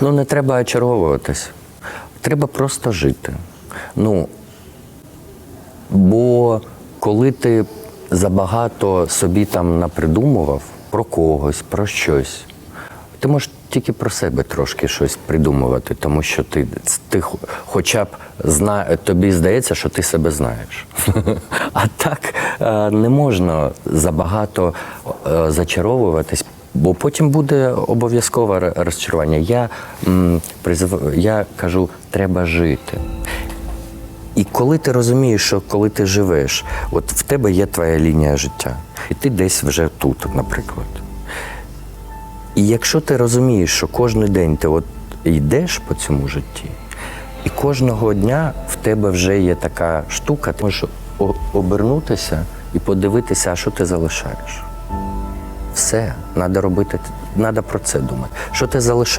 Ну, не треба очаровуватись. Треба просто жити. Ну, бо коли ти забагато собі там напридумував про когось, про щось, ти можеш тільки про себе трошки щось придумувати, тому що ти, ти хоча б зна, тобі здається, що ти себе знаєш. А так е, не можна забагато е, зачаровуватись, бо потім буде обов'язкове розчарування. Я, м, призив, я кажу, треба жити. І коли ти розумієш, що коли ти живеш, от в тебе є твоя лінія життя, і ти десь вже тут, наприклад. І якщо ти розумієш, що кожен день ти от йдеш по цьому житті, і кожного дня в тебе вже є така штука, ти можеш обернутися і подивитися, а що ти залишаєш. Все, треба робити, треба про це думати. Що ти залишаєш?